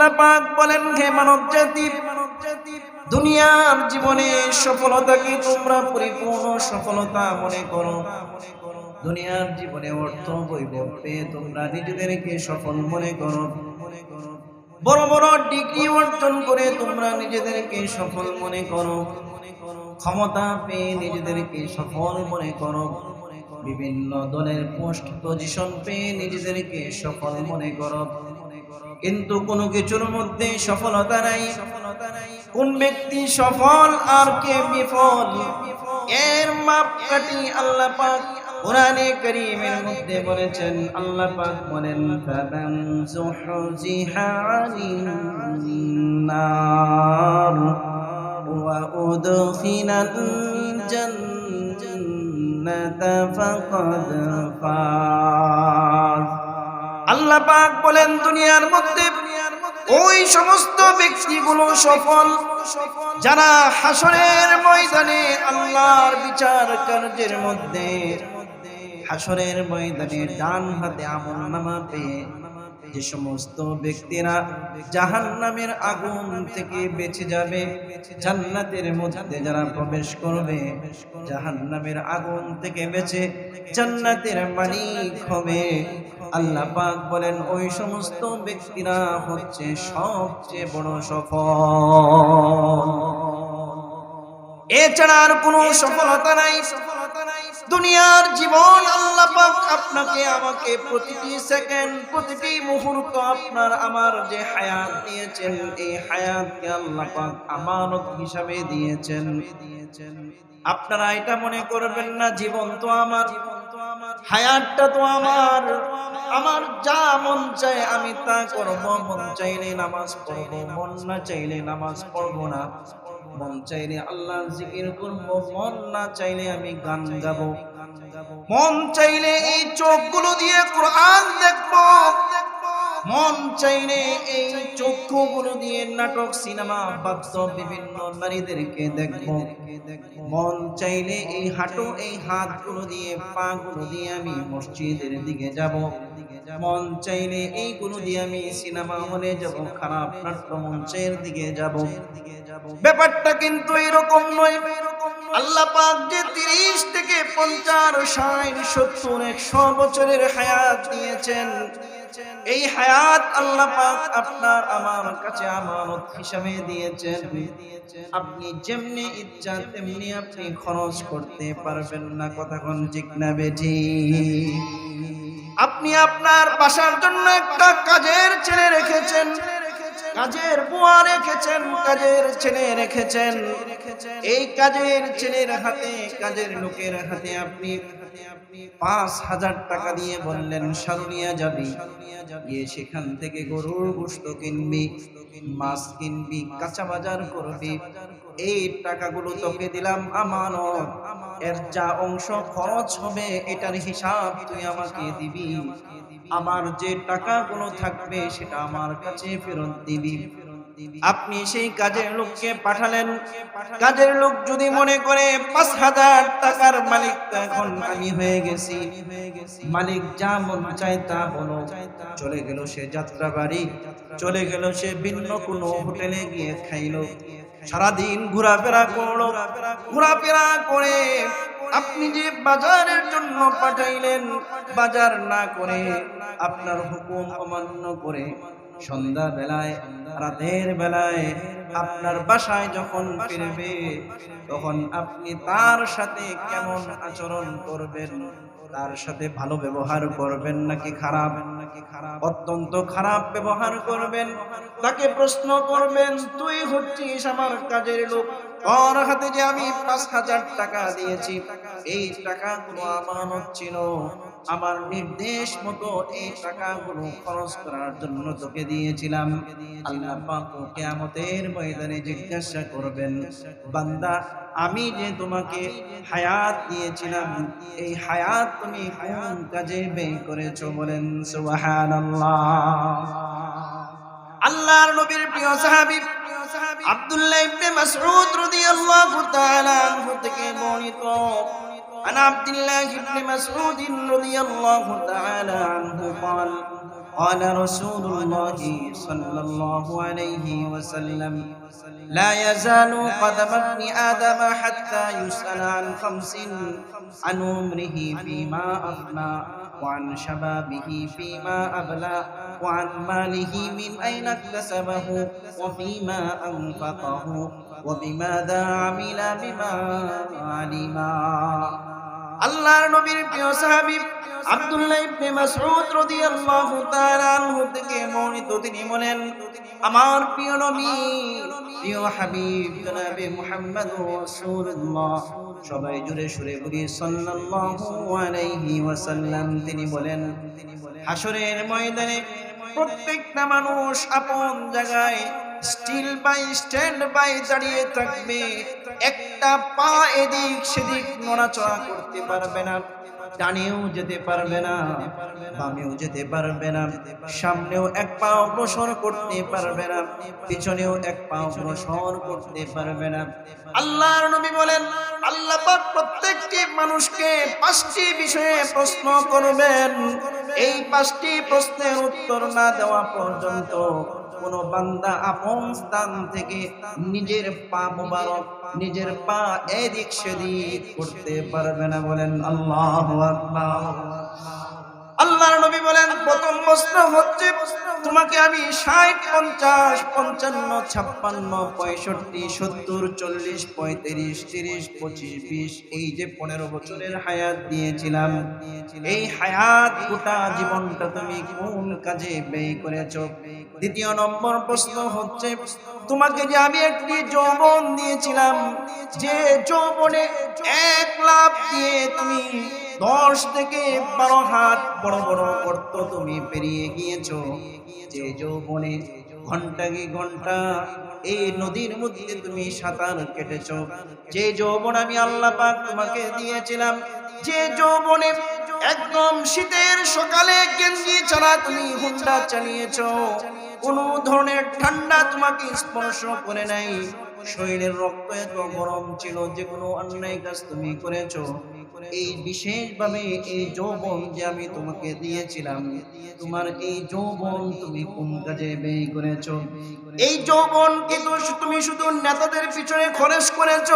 আল্লাহ পাক বলেন, হে মানব জাতির দুনিয়ার জীবনে সফলতাকে তোমরা পরিপূর্ণ সফলতা মনে করো? দুনিয়ার জীবনে অর্থ বৈভব পেয়ে তোমরা নিজেদেরকে সফল মনে করো। বড় বড় ডিগ্রি অর্জন করে তোমরা নিজেদেরকে সফল মনে করো। ক্ষমতা পেয়ে নিজেদেরকে সফল মনে করো। বিভিন্ন দলের পোস্ট পজিশন পেয়ে নিজেদেরকে সফল মনে করো। কিন্তু কোনো কিছুর মধ্যে সফলতা নাই। কোন ব্যক্তি সফল আর কে বিফল? এর মাপকাঠি আল্লাহ পাক কোরআনে করিমের মধ্যে বলেছেন, আল্লাহ পাক বলেন, ফামান যুহজিহা নার ওয়া উদখিলাল জান্নাতা ফাকাদ ফাজ আল্লাহ পাক বলেন, দুনিয়ার মধ্যে ওই সমস্ত ব্যক্তিগুলো সফল, যারা হাসরের ময়দানে আল্লাহর বিচার কার্যের মধ্যে, হাসরের ময়দানে ডান হাতে আমল নামা যে সমস্ত ব্যক্তিরা জাহান নামের আগুন থেকে বেঁচে যাবে, জান্নাতের মধ্যে যারা প্রবেশ করবে জাহান নামের আগুন থেকে বেঁচে জান্নাতের মালিক হবে। আল্লাহ পাক বলেন, ওই সমস্ত ব্যক্তিরা হচ্ছে সবচেয়ে বড় সফল। এছাড়া আর কোনো সফলতা নাই। দুনিয়ার জীবন আল্লাহ পাক আপনাকে আমাকে প্রতিটি সেকেন্ড, প্রতিটি মুহূর্ত আপনার, আমার যে হায়াত দিয়েছেন, এই হায়াতকে আল্লাহ পাক আমানত হিসাবে দিয়েছেন। আপনারা এটা মনে করবেন না, জীবন তো আমার, হায়াতটা তো আমার। আমার যা মন চায় আমি তা করব, মন চাইলে নামাজ পড়ব, মন না চাইলে নামাজ পড়ব না। মন চাইলে আল্লাহ জিকির করব, মন না চাইলে আমি গান গাবো। মন চাইলে এই চোখগুলো দিয়ে কোরআন দেখব। মন চাইলে এই চক্ষুগুলো দিয়ে নাটক, সিনেমা, বাদ্য বিভিন্ন নারীদেরকে দেখব। মন চাইলে এই হাঁটু, এই হাতগুলো দিয়ে, পাগুলো দিয়ে আমি মসজিদের দিকে যাব। মন চাইলে এইগুলো দিয়ে আমি সিনেমা হলে যাব, খারাপ নাট্য মঞ্চের দিকে যাব। ব্যাপারটা কিন্তু এরকম নয়। আল্লাহ পাক যে তিরিশ থেকে পঞ্চাশ সত্তর, একশো বছরের হায়াত দিয়েছেন, এই হায়াত আল্লাহ পাক আপনার আমার কাছে আমানত হিসাবে দিয়েছেন। আপনি যেমনি ইচ্ছা তেমনি আপনি খরচ করতে পারবেন না, কথা ঠিক না বেঠি। আপনি আপনার বাসার জন্য একটা কাজের ছেলে রেখেছেন। কাজের বুয়া রেখেছেন, কাজের ছেলে রেখেছেন। এই কাজের ছেলের হাতে, কাজের লোকের হাতে আপনি পাঁচ হাজার টাকা দিয়ে বললেন, সারুনিয়া যাবি। গিয়ে সেখান থেকে গরুর গোস্ত কিনবি, মাছ কিনবি, কাঁচা বাজার করবি। এই টাকাগুলো তোকে দিলাম আমানত। এর যা অংশ খরচ হবে, এটার হিসাব তুই আমাকে দিবি। আমার যে টাকাগুলো থাকবে সেটা আমার কাছে ফেরত দিবি। আপনি সেই কাজের লোককে পাঠালেন। কাজের লোক যদি মনে করে পাঁচ হাজার টাকার মালিক এখন আমি হয়ে গেছি। মালিক যা মন চায় তা বলো চলে গেল সে যাত্রা বাড়ি চলে গেল সে ভিন্ন কোনো হোটেলে গিয়ে খাইলো। সারাদিন ঘোরাফেরা করল। ঘোরাফেরা করে আপনি যে বাজারের জন্য পাঠাইলেন, বাজার না করে আপনার হুকুম অমান্য করে সন্ধ্যা বেলায় রাতের বেলায় আপনার বাসায় যখন ফিরবে, তখন আপনি তার সাথে কেমন আচরণ করবেন? তার সাথে ভালো ব্যবহার করবেন নাকি খারাপ? অত্যন্ত খারাপ ব্যবহার করবেন। তাকে প্রশ্ন করবেন, তুই হচ্ছিস আমার কাজের লোক। তোর হাতে যে আমি পাঁচ হাজার টাকা দিয়েছি, এই টাকাগুলো আমানত ছিল। আমার নির্দেশ মতো এই টাকাগুলো খরচ করার জন্য তোকে দিয়েছিলাম। কিয়ামতের ময়দানে জিজ্ঞাসা করবেন, বান্দা, আমি যে তোমাকে হায়াত দিয়েছিলাম, এই হায়াত তুমি কোন কাজে ব্যয় করেছ বলেন, সুবহানাল্লাহ। আল্লাহর নবীর প্রিয় সাহাবী আব্দুল্লাহ ইবনে মাসউদ রাদিয়াল্লাহু তাআলা আনহু থেকে বর্ণিত عن عبد الله بن مسعود رضي الله تعالى عنه قال قال رسول الله صلى الله عليه وسلم لا يزال قدم ابن آدم حتى يسأل عن خمس عن عمره فيما أفنى وعن شبابه فيما أبلى وعن ماله من أين اكتسبه وفيما أنفقه وبماذا عمل بما علما. আল্লাহর নবীর প্রিয় সাহাবী আব্দুল্লাহ ইবনে মাসউদ রাদিয়াল্লাহু তাআলা আনহু থেকে বর্ণিত তিনি বলেন, আমার প্রিয় নবী, প্রিয় হাবিব জনাবে মুহাম্মদ রাসূলুল্লাহ। সবাই জুড়ে সুরে বলি, সাল্লাল্লাহু আলাইহি ওয়াসাল্লাম। তিনি বলেন হাসরের ময়দানে প্রত্যেকটা মানুষ আপন জায়গায় স্টিল বাই স্ট্যান্ড বাই দাঁড়িয়ে থাকবে। একটা পা এদিক সেদিক নড়াচড়া করতে পারবে না। ডানেও যেতে পারবে না, বামেও যেতে পারবে না। সামনেও এক পা অগ্রসর করতে পারবে না, পিছনেও এক পা অগ্রসর করতে পারবে না। আল্লাহর নবী বলেন আল্লাহ প্রত্যেকটি মানুষকে পাঁচটি বিষয়ে প্রশ্ন করবেন। এই পাঁচটি প্রশ্নের উত্তর না দেওয়া পর্যন্ত কোন বান্দা আপন স্থান থেকে নিজের পা মোবারক, নিজের পা এদিক সেদিক করতে পারবে না বলেন আল্লাহ আল্লাহর নবী বলেন, প্রথম প্রশ্ন হচ্ছে, তোমাকে আমি ষাট, পঞ্চাশ, পঞ্চান্ন, ছাপ্পান্ন, পঁয়ষট্টি, সত্তর, চল্লিশ, পঁয়ত্রিশ, তিরিশ, পঁচিশ, বিশ, এই যে পনেরো বছরের হায়াত দিয়েছিলাম, এই হায়াত গোটা জীবনটা তুমি কোন কাজে ব্যয় করেছ? দ্বিতীয় নম্বর প্রশ্ন হচ্ছে, তোমাকে যে আমি একটি যৌবন দিয়েছিলাম, যে যৌবনে এক লাভ দিয়ে তুমি দশ থেকে বারো হাত বড় বড় গর্ত তুমি পেরিয়ে গিয়েছো। যে যৌবনে ঘণ্টা কি ঘণ্টা এই নদীর মধ্যে তুমি সাঁতার কেটেছো। যে যৌবন আমি আল্লাহ পাক তোমাকে দিয়েছিলাম, যে যৌবনে একদম শীতের সকালে গেঞ্জি ছাড়া তুমি হুন্ডা চালিয়েছো। কোনো ধরনের ঠান্ডা তোমাকে স্পর্শ করে নাই। শরীরের রক্ত এত গরম ছিল যে কোনো অন্যায় কাজ তুমি করেছ। এই বিশেষভাবে এই যৌবন যে আমি তোমাকে দিয়েছিলাম, তোমার এই যৌবন তুমি কোন কাজে ব্যয় করেছ? এই যৌবন কিন্তু তুমি শুধু নেতাদের পিছনে খরচ করেছ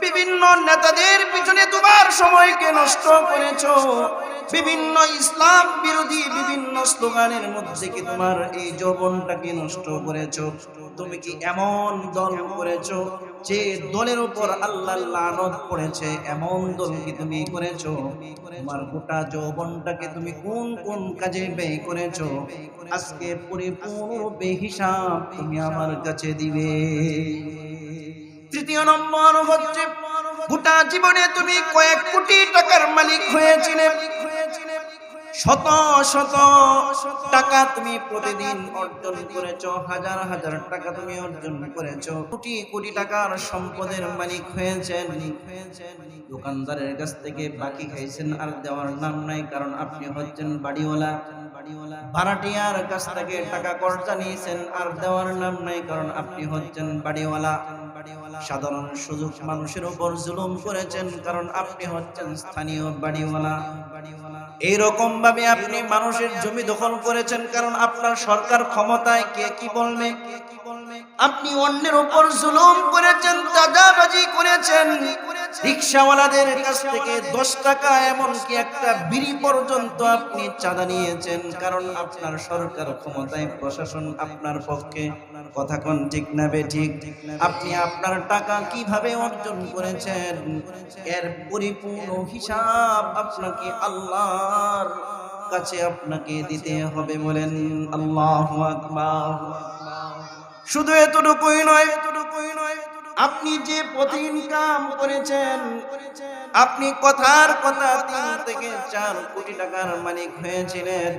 বিভিন্ন নেতাদের পিছনে তোমার সময়কে নষ্ট করেছ। বিভিন্ন ইসলাম বিরোধী বিভিন্ন স্লোগানের মধ্যে কি তোমার এই যৌবনটাকে নষ্ট করেছ? তুমি কি এমন দল করেছ যে দলের উপর আল্লাহ লানত পড়েছে? এমন দল কি তুমি করেছ? তোমার গোটা যৌবনটাকে তুমি কোন কোন কাজে ব্যয় করেছ? আজকে পরিপূর্ণ হিসাব তুমি আমার কাছে দিবে। তৃতীয় নম্বর হচ্ছে, গোটা জীবনে তুমি কয়েক কোটি টাকার মালিক হয়েছিলে। শত শত টাকা তুমি প্রতিদিন অর্জন করেছ, হাজার হাজার টাকা তুমি অর্জন করেছ। কোটি কোটি টাকার সম্পদের মালিক হয়েছেন। দোকানদারের কাছ থেকে বাকি খাইছেন, আর দেওয়ার নাম নাই, কারণ আপনি হচ্ছেন বাড়িওয়ালা। ভাড়াটিয়ার কাছ থেকে টাকা কর্জা নিয়েছেন, আর দেওয়ার নাম নাই, কারণ আপনি হচ্ছেন বাড়িওয়ালা। সাধারণ সুযোগ মানুষের উপর জুলুম করেছেন, কারণ আপনি হচ্ছেন স্থানীয় বাড়িওয়ালা। এইরকম ভাবে আপনি মানুষের জমি দখল করেছেন, কারণ আপনার সরকার ক্ষমতায় কে কি বলবে? আপনি অন্যের উপর জুলুম করেছেন দাদাবাজি করেছেন। রিক্সাওয়ালাদের কাছ থেকে দশ টাকা এমনকি একটা বিড়ি পর্যন্ত আপনি চাঁদা নিয়েছেন, কারণ আপনার সরকার ক্ষমতায়, প্রশাসন আপনার পক্ষে। কথা ঠিক না ঠিক আপনি আপনার টাকা কীভাবে অর্জন করেছেন? এর পরিপূর্ণ হিসাব আপনাকে আল্লাহর কাছে আপনাকে দিতে হবে বলেন আল্লাহ শুধু এতটুকুই নয় আপনি যে প্রতিদিন কাম করেছেন, আপনি কথার কথা তিন থেকে চার কোটি টাকার মালিক হয়েছিলেন।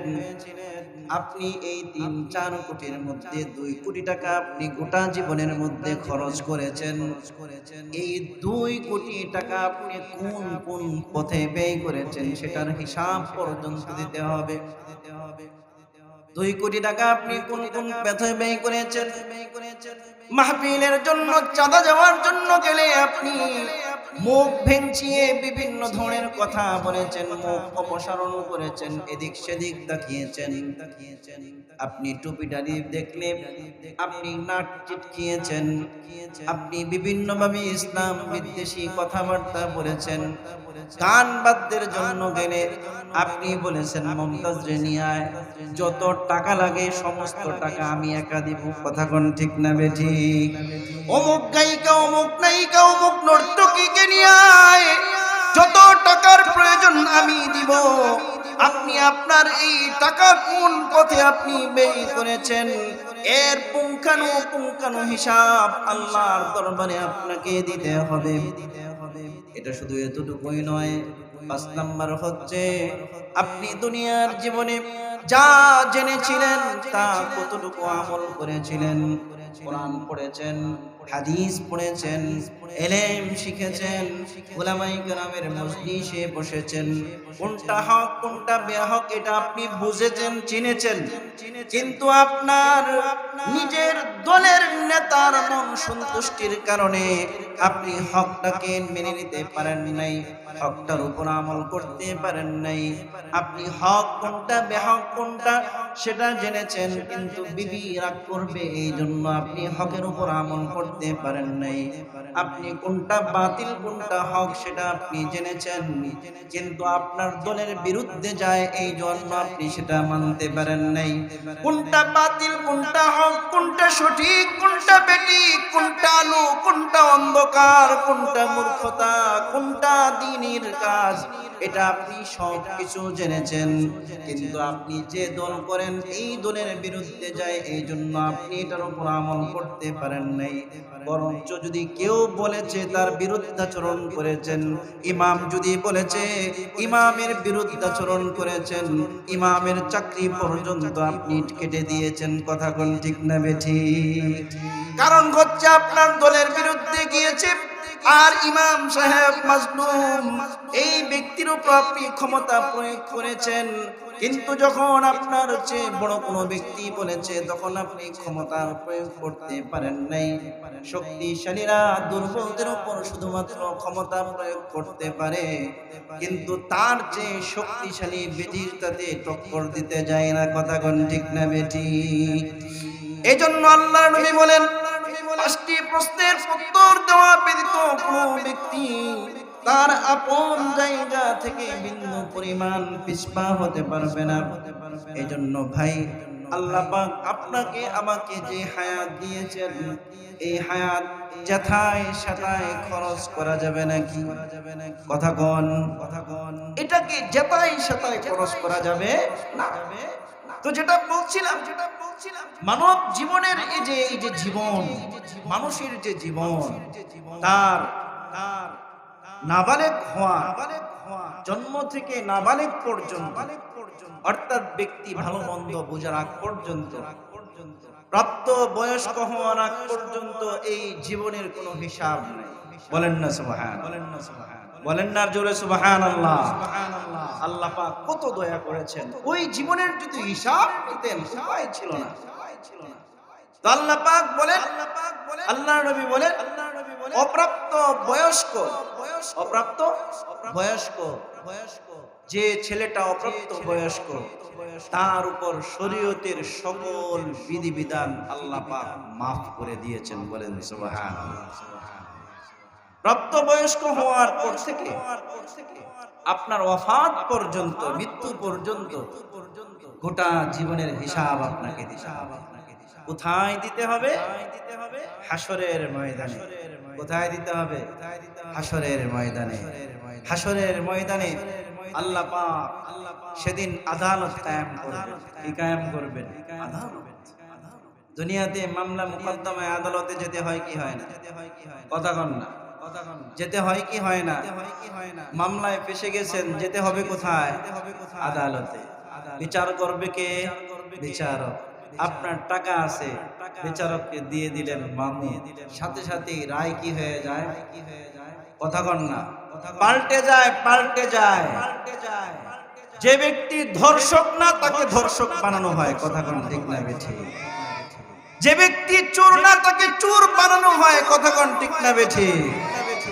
আপনি এই তিন চার কোটির মধ্যে দুই কোটি টাকা আপনি গোটা জীবনের মধ্যে খরচ করেছেন। এই দুই কোটি টাকা আপনি কোন কোন পথে ব্যয় করেছেন, সেটার হিসাব পর্যন্ত দিতে হবে। দুই কোটি টাকা আপনি কোন কোন ব্যথে ব্যয় করেছেন? মাহফিলের জন্য, চাঁদা যাওয়ার জন্য গেলে আপনি মুখ ভেঙচিয়ে বিভিন্ন ধরনের কথা বলেছেন, মুখ অপসারণ করেছেন, এদিক সেদিক তাকিয়েছেন। আপনি টুপিটারি দেখলে আপনি নাক চিটকিয়েছেন আপনি বিভিন্নভাবে ইসলাম বিদ্বেষী কথাবার্তা বলেছেন। গান বাদ্যের জন্য গেলে আপনি বলেছেন, মমতাজ রেনিয়ায় যত টাকা লাগে, সমস্ত টাকা আমি একা দিব। কথা কোন ঠিক না বেঠি অমুক গায়িকা, অমুক নায়িকা, অমুক নর্তকীকে নিয়ে যত টাকার প্রয়োজন আমি দিব। আপনি আপনার এই টাকা কোন পথে আপনি ব্যয় করেছেন? এর পুঙ্খানু পুঙ্খানু হিসাব আল্লাহর দরবারে আপনাকে দিতে হবে। এটা শুধু এতটুকুই নয়, পাঁচ নাম্বার হচ্ছে আপনি দুনিয়ার জীবনে যা জেনেছিলেন, তা কতটুকু আমল করেছিলেন? কোরআন পড়েছেন, হাদিস পড়েছেন, এলেম শিখেছেন গোলামাই গ্রামের মজলিসে বসেছেন। কোনটা হক, কোনটা বেহক, এটা আপনি বুঝেছেন, চিনেছেন। কিন্তু আপনার নিজের দলের নেতার মন সন্তুষ্টির কারণে আপনি হকটাকে মেনে নিতে পারেন নাই, হকটার উপর আমল করতে পারেন নাই। আপনি হক কোনটা, বেহক কোনটা সেটা জেনেছেন, কিন্তু বিবি রাগ করবে এই জন্য আপনি হকের উপর আমল করতে পারেন নাই। আপনি কোনটা বাতিল, কোনটা হক, সেটা আপনি জেনেছেন। কিন্তু আপনার দলের বিরুদ্ধে যায় এই জন্য আপনি সেটা মানতে পারেন নাই। কোনটা বাতিল, কোনটা হক, কোনটা সঠিক, কোনটা বেটি কোনটা আলো, কোনটা অন্ধকার, কোনটা মূর্খতা, কোনটা দিনের কাজ, এটা আপনি সব কিছু জেনেছেন। কিন্তু আপনি যে দল করেন, এই দলের বিরুদ্ধে যায়, এই জন্য আপনি এটার উপর আমল করতে পারেন নাই। বরঞ্চ যদি কেউ বলেছে তার বিরুদ্ধাচরণ করেছেন, ইমাম যদি বলেছে, ইমামের বিরুদ্ধাচরণ করেছেন, ইমামের চাকরি পর্যন্ত আপনি কেটে দিয়েছেন, কথা কোন ঠিক না বেঠি? কারণ হচ্ছে আপনার দলের বিরুদ্ধে গিয়েছে, আর ইমাম সাহেব মাজলুম, এই ব্যক্তির উপর আপনি ক্ষমতা প্রয়োগ করেছেন। কিন্তু যখন আপনার চেয়ে বড় কোনো ব্যক্তি বলেছে, তখন আপনি ক্ষমতা প্রয়োগ করতে পারেন নাই। শক্তিশালীরা দুর্বলদের উপর শুধুমাত্র ক্ষমতা প্রয়োগ করতে পারে, কিন্তু তার চেয়ে শক্তিশালী বেটির তাতে টক্কর দিতে যায় না। কথা কোন ঠিক না বেটি এই জন্য আল্লাহ নবী বলেন, পাঁচটি প্রশ্নের উত্তর দেওয়া ব্যতীত কোনো ব্যক্তি তার আপন জায়গা থেকে বিন্দু পরিমাণ পিছপা হতে পারবে না। এই জন্য ভাই, আল্লাহ আপনাকে আমাকে যে হায়াত দিয়েছেন, এই হায়াত যথায় সাথায় খরচ করা যাবে নাকি? কথা কন। কথা কন এটাকে যথায় সাথায় খরচ করা যাবে তো যেটা বলছিলাম যেটা বলছিলাম মানব জীবনের এই যে এই যে জীবন, মানুষের যে জীবন তার তার নাবালেক হওয়া, জন্ম থেকে নাবালেক পর্যন্ত, অর্থাৎ ব্যক্তি ভালো মন্দ বোঝার আগ পর্যন্ত, প্রাপ্ত বয়স্ক হওয়ার আগ পর্যন্ত এই জীবনের কোনো হিসাব নেই। বলেন না সুবহান, বলেন না সুবহান বলেন না জোরে সুবহান আল্লাহ আল্লাহ পাক কত দয়া করেছেন। ওই জীবনের যদি হিসাব নিতেন উপায় ছিল না। আল্লাহ পাক বলেন, আল্লাহ নবী বলেন অপ্রাপ্ত বয়স্ক অপ্রাপ্ত বয়স্ক বয়স্ক যে ছেলেটা অপ্রাপ্ত বয়স্ক, তার উপর শরীয়তের সকল বিধিবিধান আল্লাহ পাক মাফ করে দিয়েছেন বলেন, সুবহানাল্লাহ। প্রাপ্তবয়স্ক হওয়ার পর থেকে আপনার ওয়াফাত পর্যন্ত, মৃত্যু পর্যন্ত গোটা জীবনের হিসাব আপনাকে দিতে হবে। কোথায় দিতে হবে? হাসরের ময়দানে। কোথায় দিতে হবে? হাসরের ময়দানে। হাসরের ময়দানে আল্লাহ পাক সেদিন আদালত কায়েম করবেন। কি কায়েম করবেন? দুনিয়াতে মামলা মুকদ্দমায় আদালতে যেতে হয় কি হয় না? কথা কন না। যেতে হয় কি হয় না? মামলায় ফেসে গেছেন, যেতে হবে কোথায়? আদালতে। বিচার করবে কে? বিচারক। আপনার টাকা আছে। বিচারককে দিয়ে দিলেন মামু সাথে সাথে রায় কি হয়ে যায়? কথা কন না পাল্টে যায় পাল্টে যায়। যে ব্যক্তি ধর্ষক না, তাকে ধর্ষক বানানো হয়। কথা কন ঠিক না বেঠি। যে ব্যক্তি চোর না, তাকে চোর বানানো হয়। কথা কন ঠিক না বেঠি।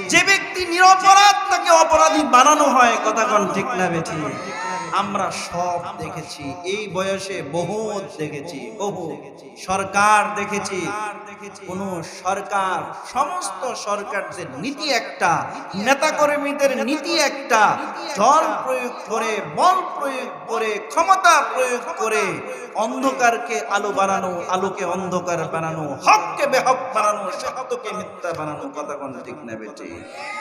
যে ব্যক্তি নিরপরাধ তাকে অপরাধী বানানো হয়, কথা কোন ঠিক না বেঠি? আমরা সব দেখেছি, এই বয়সে বহুত দেখেছি, বহু। সরকার দেখেছি, কোন সরকার, সমস্ত সরকারদের নীতি একটা, নেতাকর্মীদের নীতি একটা, জল প্রয়োগ করে, বল প্রয়োগ করে, ক্ষমতা প্রয়োগ করে, অন্ধকারকে আলো বানানো, আলোকে অন্ধকার বানানো, হককে বেহক বানানো, সত্যকে মিথ্যা বানানো, কথা কোন ঠিক না বেটে